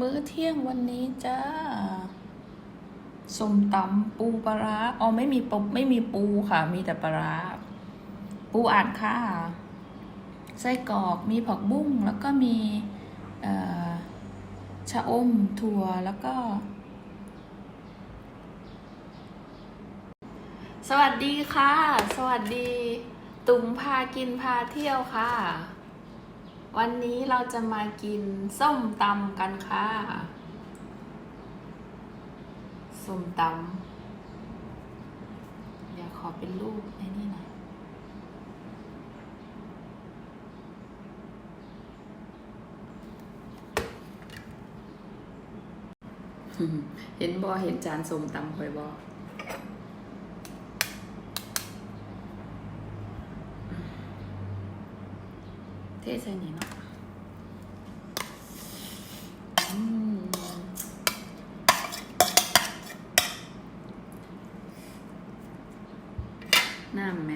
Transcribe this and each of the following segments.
มื้อเที่ยงวันนี้จ้าส้มตำปูปลาร้าอ๋อไม่มีปูไม่มีปูค่ะ มีแต่ปลาร้าปูอัดค่ะ ไส้กรอกมีผักบุ้งแล้วก็มีชะอมถั่วแล้วก็ สวัสดีค่ะ สวัสดี ตุงพากินพาเที่ยวค่ะ วันนี้เราจะมากินส้มตำกันค่ะ ส้มตำอยากขอเป็นรูปในนี่หน่อยเห็นบอเห็นจานส้มตำคอยบอเทใส่นี่เนาะอืมน้ำไหม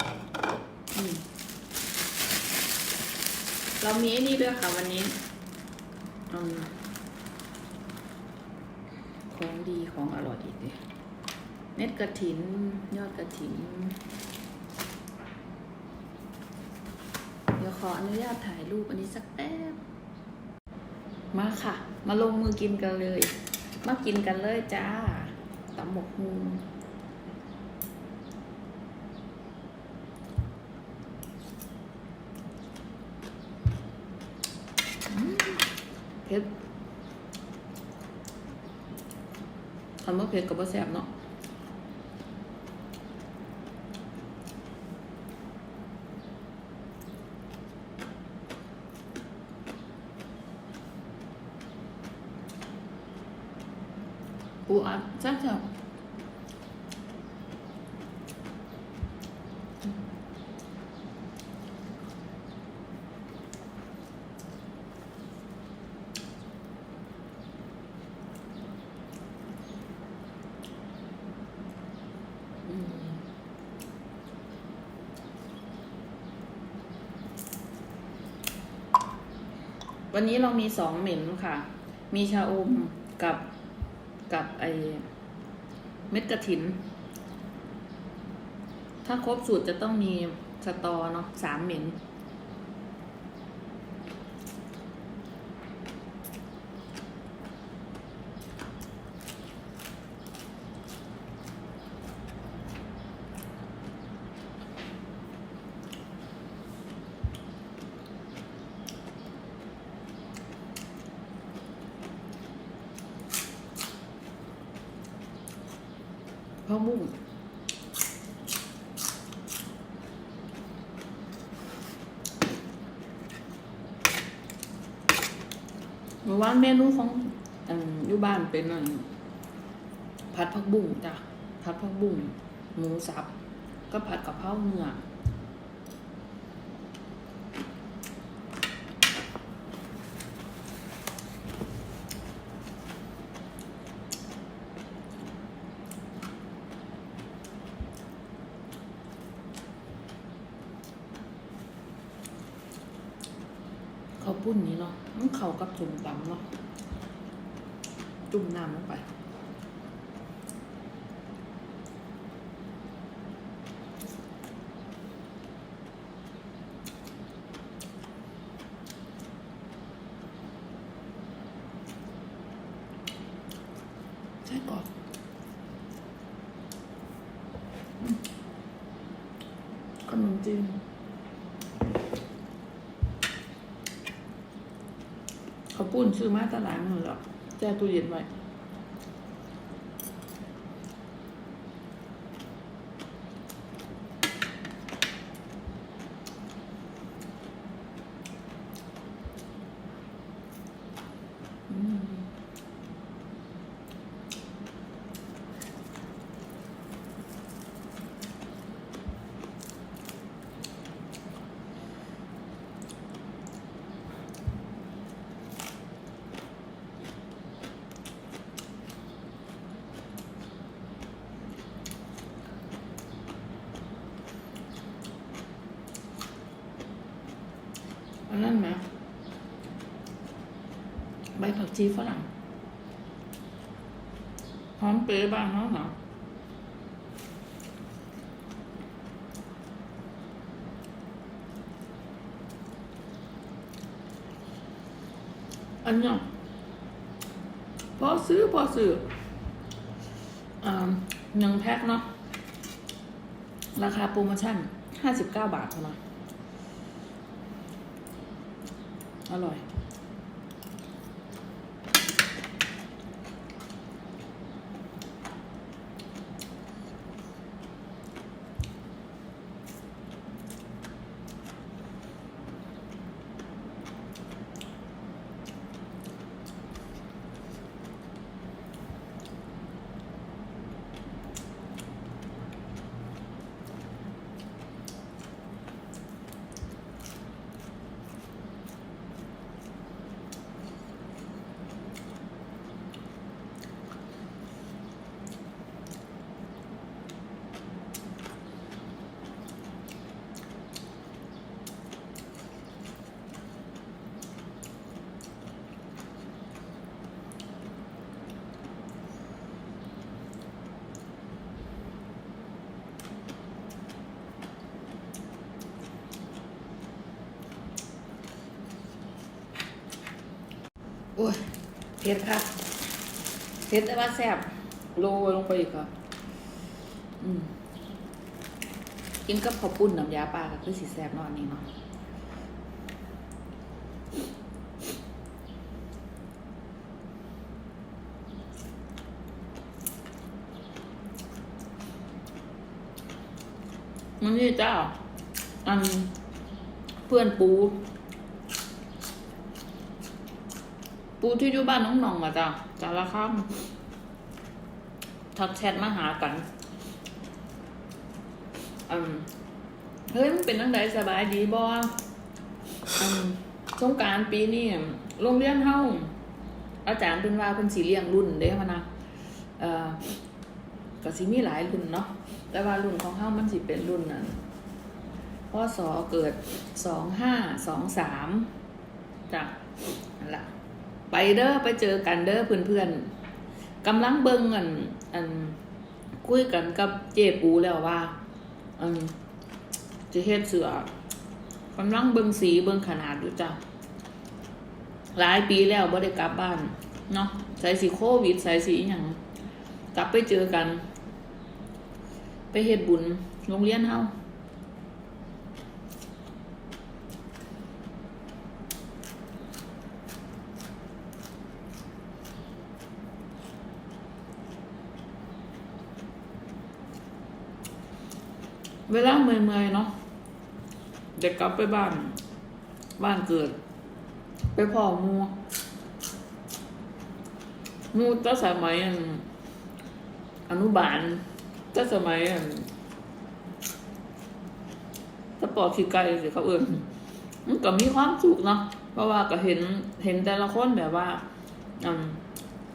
อืม เรามีไอ้นี่ด้วยค่ะวันนี้ของดีของอร่อยอีกเลยเม็ดกระถิน ยอดกระถิน เดี๋ยวขออนุญาตถ่ายรูปอันนี้สักแป๊บ มาค่ะ มาลงมือกินกันเลย มากินกันเลยจ้าตำหมกฮู เผ็ดคำว่าเผ็ดกับว่าแซ่บเนาะปูอัดแซ่บ วันนี้เรามีสองเหม็นค่ะ มีชาอมกับกับไอเม็ดกระถิน ถ้าครบสูตรจะต้องมีสตอเนาะสามเหม็น วบุ้งเมื่อวานเมนูของอยู่บ้านเป็นอันผัดผักบุ้งจ้ะผัดผักบุ้งหมูสับก็ผัดกะเพราเนื้อ ปุ้นนี้เนาะมันเข้ากับจุ่มตำเนาะจุ่มน้ำลงไปใช่ก่อนอืมขนมจีน เขาปุ้นซื้อมาตลาดมือหรอกแจ้ตู้เย็นไว้ นนั้นไหมใบผักชีฝรั่งหอมเปรี้ยวบ้างเนาะเหรออันนี้พอซื้อพอซื้ออหนึ่งแพ็คเนาะ ราคาโปรโมชั่นห้าสิบเก้าบาทเท่านั้น อ โอ้ยเผ็ดค่ะเผ็ดแต่ว่าแซ่บโรยลงไปอีกค่ะอืมกินกับข้าวปุ้นน้ำยาปลาก็คือสีแซ่บเนาะอันนี้เนาะมันนี่จ้าอันเพื่อนปู ปูที่อยู่บ้านน้องหน่องอะจ้ะจาละค่ำทักแชทมาหากันอืมเฮ้ยมันเป็นตั้งใดสบายดีบ่อืมสงการปีนี้โรงเรียนเฮาอาจารย์เป็นว่าเป็นสีเลี้ยงรุ่นเด้พะนะเอ่อก็สิมีหลายรุ่นเนาะแต่ว่ารุ่นของเฮามันสิเป็นรุ่นนั้นพศเกิดสองห้าสองสามจ้ะนั่นล่ะ ไปเด้อไปเจอกันเด้อเพื่อนเพื่อนกำลังเบิ่งอันอันคุยกันกับเจปูแล้วว่าอันจะเฮ็ดเสือกำลังเบิ่งสีเบิ่งขนาดอยู่จ้ะหลายปีแล้วบ่ได้กลับบ้านเนาะใส่สีโควิดใส่สีอย่างกลับไปเจอกัน ไปเฮ็ดบุญโรงเรียนเฮา เวลาเมื่อยๆเนาะเด็กกลับไปบ้าน บ้านเกิด ไปพ่อมูมูตั้งสมัยอนุบาลตั้งสมัยอันตะปอขี้ไก่สิเขาเอื่นมันก็มีความสุขเนาะเพราะว่าก็เห็นเห็นแต่ละคนแบบว่าอืม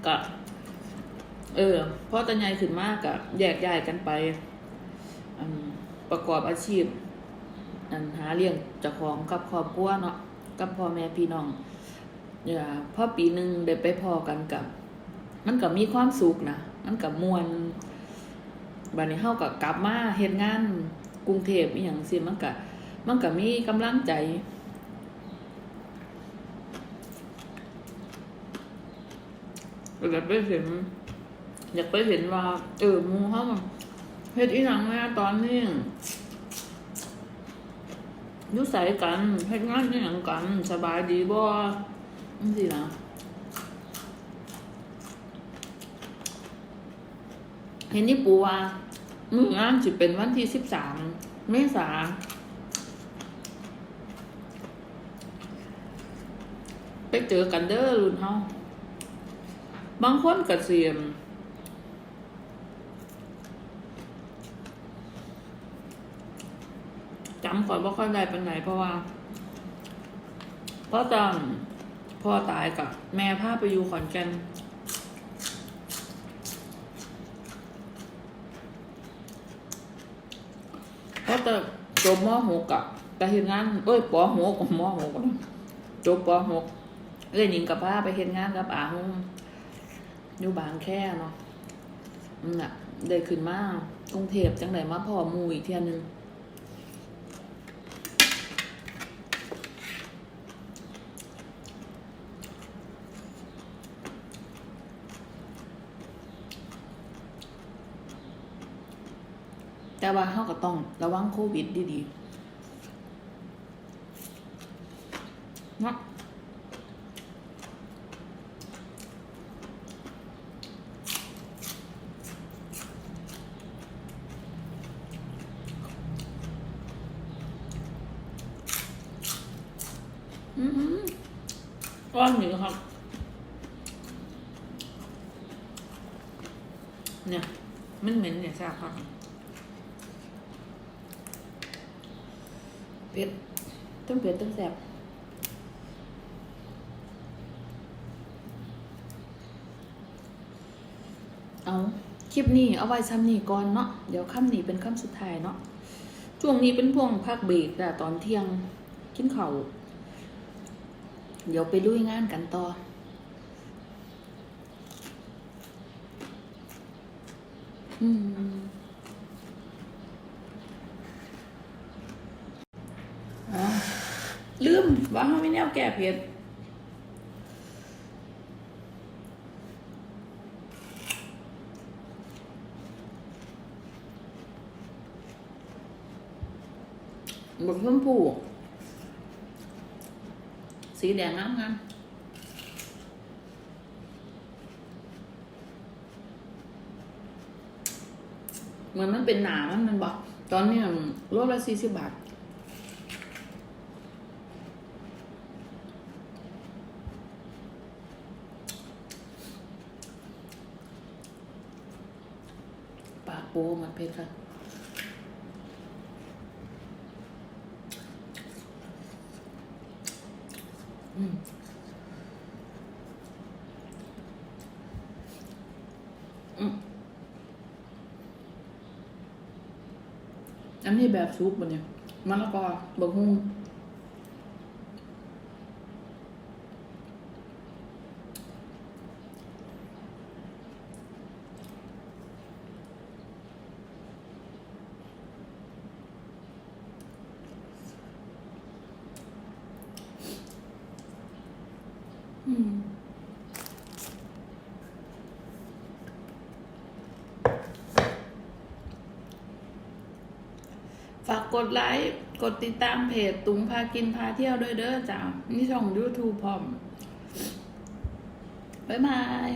กะเออพ่อตาใหญ่ขึ้นมากกะแยกย้ายกันไป ประกอบอาชีพอันหาเลี้ยงเจ้าของกับครอบครัวเนาะกับพ่อแม่พี่น้องเนี่ยพอปีหนึ่งได้ไปพอกันกับ มันก็มีความสุขนะมันก็มวนบัดนี้เฮาก็กลับมาเฮ็ดงานกรุงเทพอีหยังสิมันก็มันก็มีกำลังใจอยากไปเห็นอยากไปเห็นว่า เออมูเฮามัน เฮ็ดอีหยังแม่ตอนนี้ยุ่ใส่กันเฮ็ดงานอีหยังกันสบายดีบ่จังซี่นะเห็นนี่ปูว่ามืองานสิเป็นวันที่สิบสามเมษาไปเจอกันเด้อรุ่นเฮาบางคนก็เสียม จำก่อนว่าค่อยได้เป็นไหนเพราะว่าพ่อตอนพ่อตายกับแม่พาไปอยู่ขอนแก่นพ่อจะจบมหกกับแต่เห็นงานเอ้ยปหกมหกจบปหกเอ้ยหนิงกับป้าไปเห็นงานกับอาหงอยู่บางแค่เนาะนั่นน่ะ ได้ขึ้นมากรุงเทพจังไหนมาพ่อมูอีกเทียหนึง ว่าเขาก็ต้องระวังโควิดดีๆนะอือหือก้อนหนึ่งครับ เนี่ย มันเหม็นเนี่ยทราบครับ เผ็ดต้นเผ็ดต้นแสบเอาคลิปนี้เอาไว้ซ้ำนี่ก่อนเนาะเดี๋ยวค่ำนี้เป็นค่ำสุดท้ายเนาะช่วงนี้เป็นพวงพักเบรกแต่ตอนเที่ยงกินเข้าเดี๋ยวไปลุยงานกันต่ออืม อ๋อ ลืมว่าเขาไม่แนวแก่เผ็ดบกชมพูสีแดงงามงามเหมือนมันเป็นหนามันมันบอก ตอนเนี้ยโลละสี่สิบบาท ปากโปมันเผ็ดค่ะอืมอืมอันนี้แบบซุปบนเนี่ยมะละกอบะฮุ่ง กดไลค์ กดติดตามเพจตุงพากินพาเที่ยวด้วยเด้อจ้านี่ช่อง YouTube พร้อม บ๊ายบาย